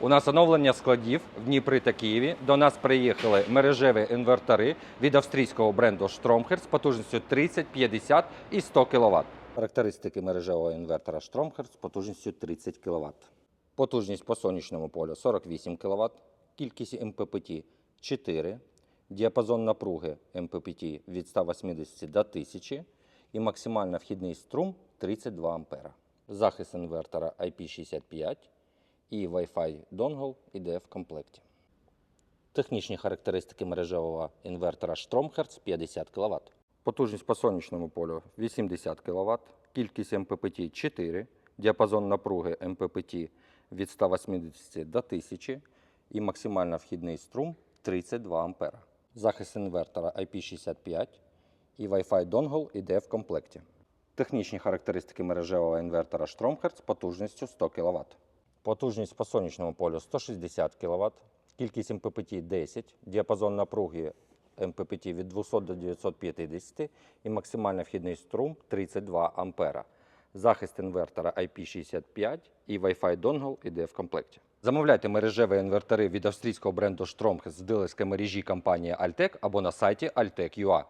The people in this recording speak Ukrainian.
У нас оновлення складів в Дніпрі та Києві. До нас приїхали мережеві інвертори від австрійського бренду Stromhertz з потужністю 30, 50 і 100 кВт. Характеристики мережевого інвертора Stromhertz з потужністю 30 кВт. Потужність по сонячному полю 48 кВт, кількість МППТ 4, діапазон напруги МППТ від 180 до 1000 і максимальний вхідний струм 32 А. Захист інвертора IP65 і Wi-Fi донгл іде в комплекті. Технічні характеристики мережевого інвертора Stromhertz 50 кВт. Потужність по сонячному полю 80 кВт, кількість МППТ 4, діапазон напруги МППТ від 180 до 1000 і максимальний вхідний струм 32 А. Захист інвертора IP65 і Wi-Fi донгл іде в комплекті. Технічні характеристики мережевого інвертора Stromhertz потужністю 100 кВт. Потужність по сонячному полю 160 кВт, кількість МППТ 10, діапазон напруги МППТ від 200 до 950 і максимальний вхідний струм 32 А. Захист інвертора IP65 і Wi-Fi донгл іде в комплекті. Замовляйте мережеві інвертори від австрійського бренду Stromhertz з дилерської мережі компанії Altec або на сайті altec.ua.